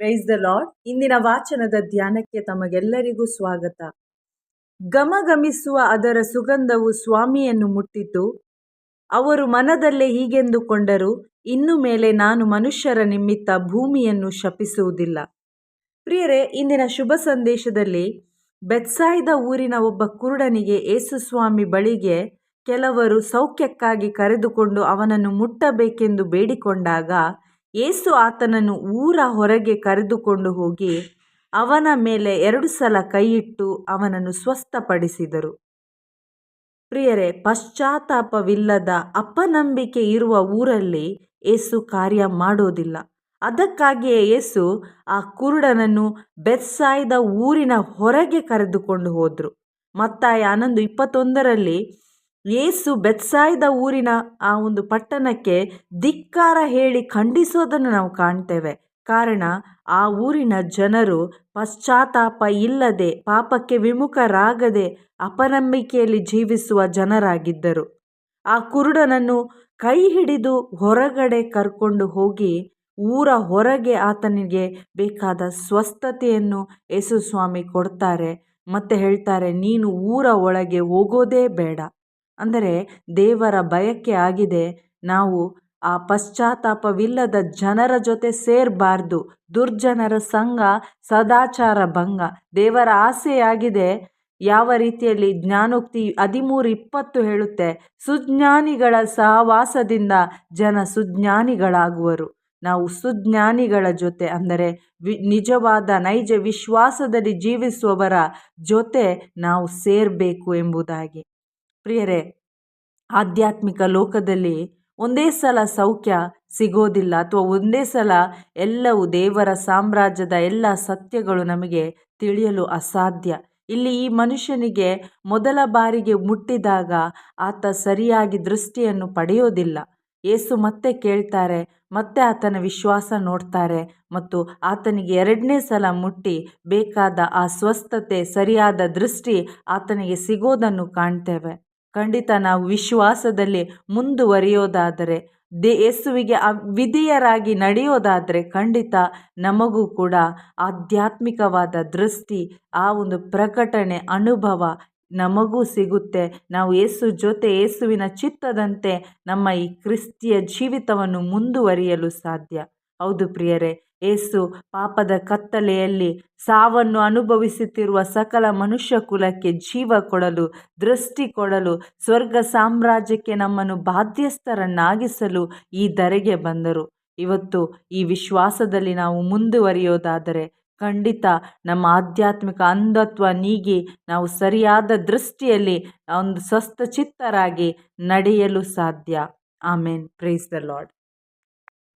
Praise the lord ಇಂದಿನ ವಾಚನದ ಧ್ಯಾನಕ್ಕೆ ತಮಗೆಲ್ಲರಿಗೂ ಸ್ವಾಗತ. ಗಮಗಮಿಸುವ ಅದರ ಸುಗಂಧವು ಸ್ವಾಮಿಯನ್ನು ಮುಟ್ಟಿತು. ಅವರು ಮನದಲ್ಲೇ ಹೀಗೆಂದುಕೊಂಡರು, ಇನ್ನು ಮೇಲೆ ನಾನು ಮನುಷ್ಯರ ನಿಮಿತ್ತ ಭೂಮಿಯನ್ನು ಶಪಿಸುವುದಿಲ್ಲ. ಪ್ರಿಯರೇ, ಇಂದಿನ ಶುಭ ಸಂದೇಶದಲ್ಲಿ ಬೆತ್ಸಾಯ್ದ ಊರಿನ ಒಬ್ಬ ಕುರುಡನಿಗೆ ಏಸುಸ್ವಾಮಿ ಬಳಿಗೆ ಕೆಲವರು ಸೌಖ್ಯಕ್ಕಾಗಿ ಕರೆದುಕೊಂಡು ಅವನನ್ನು ಮುಟ್ಟಬೇಕೆಂದು ಬೇಡಿಕೊಂಡಾಗ ಏಸು ಆತನನ್ನು ಊರ ಹೊರಗೆ ಕರೆದುಕೊಂಡು ಹೋಗಿ ಅವನ ಮೇಲೆ ಎರಡು ಸಲ ಕೈಯಿಟ್ಟು ಅವನನ್ನು ಸ್ವಸ್ಥಪಡಿಸಿದರು. ಪ್ರಿಯರೇ, ಪಶ್ಚಾತ್ತಾಪವಿಲ್ಲದ ಅಪನಂಬಿಕೆ ಇರುವ ಊರಲ್ಲಿ ಏಸು ಕಾರ್ಯ ಮಾಡೋದಿಲ್ಲ. ಅದಕ್ಕಾಗಿಯೇ ಏಸು ಆ ಕುರುಡನನ್ನು ಬೆತ್ಸಾಯ್ದ ಊರಿನ ಹೊರಗೆ ಕರೆದುಕೊಂಡು ಹೋದರು. ಮತ್ತಾಯ ಹನ್ನೊಂದು ಇಪ್ಪತ್ತೊಂದರಲ್ಲಿ ಯೇಸು ಬೆತ್ಸಾಯ್ದ ಊರಿನ ಆ ಒಂದು ಪಟ್ಟಣಕ್ಕೆ ಧಿಕ್ಕಾರ ಹೇಳಿ ಖಂಡಿಸೋದನ್ನು ನಾವು ಕಾಣ್ತೇವೆ. ಕಾರಣ, ಆ ಊರಿನ ಜನರು ಪಶ್ಚಾತ್ತಾಪ ಇಲ್ಲದೆ, ಪಾಪಕ್ಕೆ ವಿಮುಖರಾಗದೆ, ಅಪನಂಬಿಕೆಯಲ್ಲಿ ಜೀವಿಸುವ ಜನರಾಗಿದ್ದರು. ಆ ಕುರುಡನನ್ನು ಕೈ ಹಿಡಿದು ಹೊರಗಡೆ ಕರ್ಕೊಂಡು ಹೋಗಿ, ಊರ ಹೊರಗೆ ಆತನಿಗೆ ಬೇಕಾದ ಸ್ವಸ್ಥತೆಯನ್ನು ಯೇಸುಸ್ವಾಮಿ ಕೊಡ್ತಾರೆ. ಮತ್ತೆ ಹೇಳ್ತಾರೆ, ನೀನು ಊರ ಒಳಗೆ ಹೋಗೋದೇ ಬೇಡ. ಅಂದರೆ ದೇವರ ಬಯಕೆ ಆಗಿದೆ. ನಾವು ಆ ಪಶ್ಚಾತ್ತಾಪವಿಲ್ಲದ ಜನರ ಜೊತೆ ಸೇರಬಾರ್ದು. ದುರ್ಜನರ ಸಂಘ ಸದಾಚಾರ ಭಂಗ. ದೇವರ ಆಸೆಯಾಗಿದೆ. ಯಾವ ರೀತಿಯಲ್ಲಿ ಜ್ಞಾನೋಕ್ತಿ ಹದಿಮೂರು ಇಪ್ಪತ್ತು ಹೇಳುತ್ತೆ. ಸುಜ್ಞಾನಿಗಳ ಸಹವಾಸದಿಂದ ಜನ ಸುಜ್ಞಾನಿಗಳಾಗುವರು. ನಾವು ಸುಜ್ಞಾನಿಗಳ ಜೊತೆ ಅಂದರೆ ವಿ ನಿಜವಾದ ನೈಜ ವಿಶ್ವಾಸದಲ್ಲಿ ಜೀವಿಸುವವರ ಜೊತೆ ನಾವು ಸೇರಬೇಕು ಎಂಬುದಾಗಿ. ಪ್ರಿಯರೇ, ಆಧ್ಯಾತ್ಮಿಕ ಲೋಕದಲ್ಲಿ ಒಂದೇ ಸಲ ಸೌಖ್ಯ ಸಿಗೋದಿಲ್ಲ ಅಥವಾ ಒಂದೇ ಸಲ ಎಲ್ಲವೂ ದೇವರ ಸಾಮ್ರಾಜ್ಯದ ಎಲ್ಲ ಸತ್ಯಗಳು ನಮಗೆ ತಿಳಿಯಲು ಅಸಾಧ್ಯ. ಇಲ್ಲಿ ಈ ಮನುಷ್ಯನಿಗೆ ಮೊದಲ ಬಾರಿಗೆ ಮುಟ್ಟಿದಾಗ ಆತ ಸರಿಯಾಗಿ ದೃಷ್ಟಿಯನ್ನು ಪಡೆಯೋದಿಲ್ಲ. ಏಸು ಮತ್ತೆ ಕೇಳ್ತಾರೆ, ಮತ್ತೆ ಆತನ ವಿಶ್ವಾಸ ನೋಡ್ತಾರೆ ಮತ್ತು ಆತನಿಗೆ ಎರಡನೇ ಸಲ ಮುಟ್ಟಿ ಬೇಕಾದ ಆ ಸ್ವಸ್ಥತೆ, ಸರಿಯಾದ ದೃಷ್ಟಿ ಆತನಿಗೆ ಸಿಗೋದನ್ನು ಕಾಣ್ತೇವೆ. ಖಂಡಿತ ನಾವು ವಿಶ್ವಾಸದಲ್ಲಿ ಮುಂದುವರಿಯೋದಾದರೆ, ದೇ ಯೇಸುವಿಗೆ ವಿಧಿಯರಾಗಿ ನಡೆಯೋದಾದರೆ ಖಂಡಿತ ನಮಗೂ ಕೂಡ ಆಧ್ಯಾತ್ಮಿಕವಾದ ದೃಷ್ಟಿ, ಆ ಒಂದು ಪ್ರಕಟಣೆ, ಅನುಭವ ನಮಗೂ ಸಿಗುತ್ತೆ. ನಾವು ಯೇಸು ಜೊತೆ, ಯೇಸುವಿನ ಚಿತ್ತದಂತೆ ನಮ್ಮ ಈ ಕ್ರಿಸ್ತಿಯ ಜೀವಿತವನ್ನು ಮುಂದುವರಿಯಲು ಸಾಧ್ಯ. ಹೌದು ಪ್ರಿಯರೇ, ಏಸು ಪಾಪದ ಕತ್ತಲೆಯಲ್ಲಿ ಸಾವನ್ನು ಅನುಭವಿಸುತ್ತಿರುವ ಸಕಲ ಮನುಷ್ಯ ಕುಲಕ್ಕೆ ಜೀವ ಕೊಡಲು, ದೃಷ್ಟಿ ಕೊಡಲು, ಸ್ವರ್ಗ ಸಾಮ್ರಾಜ್ಯಕ್ಕೆ ನಮ್ಮನ್ನು ಬಾಧ್ಯಸ್ಥರನ್ನಾಗಿಸಲು ಈ ಧರೆಗೆ ಬಂದರು. ಇವತ್ತು ಈ ವಿಶ್ವಾಸದಲ್ಲಿ ನಾವು ಮುಂದುವರಿಯೋದಾದರೆ ಖಂಡಿತ ನಮ್ಮ ಆಧ್ಯಾತ್ಮಿಕ ಅಂಧತ್ವ ನೀಗಿ ನಾವು ಸರಿಯಾದ ದೃಷ್ಟಿಯಲ್ಲಿ ಒಂದು ಸ್ವಸ್ಥಚಿತ್ತರಾಗಿ ನಡೆಯಲು ಸಾಧ್ಯ. ಆಮೇನ್. Praise the lord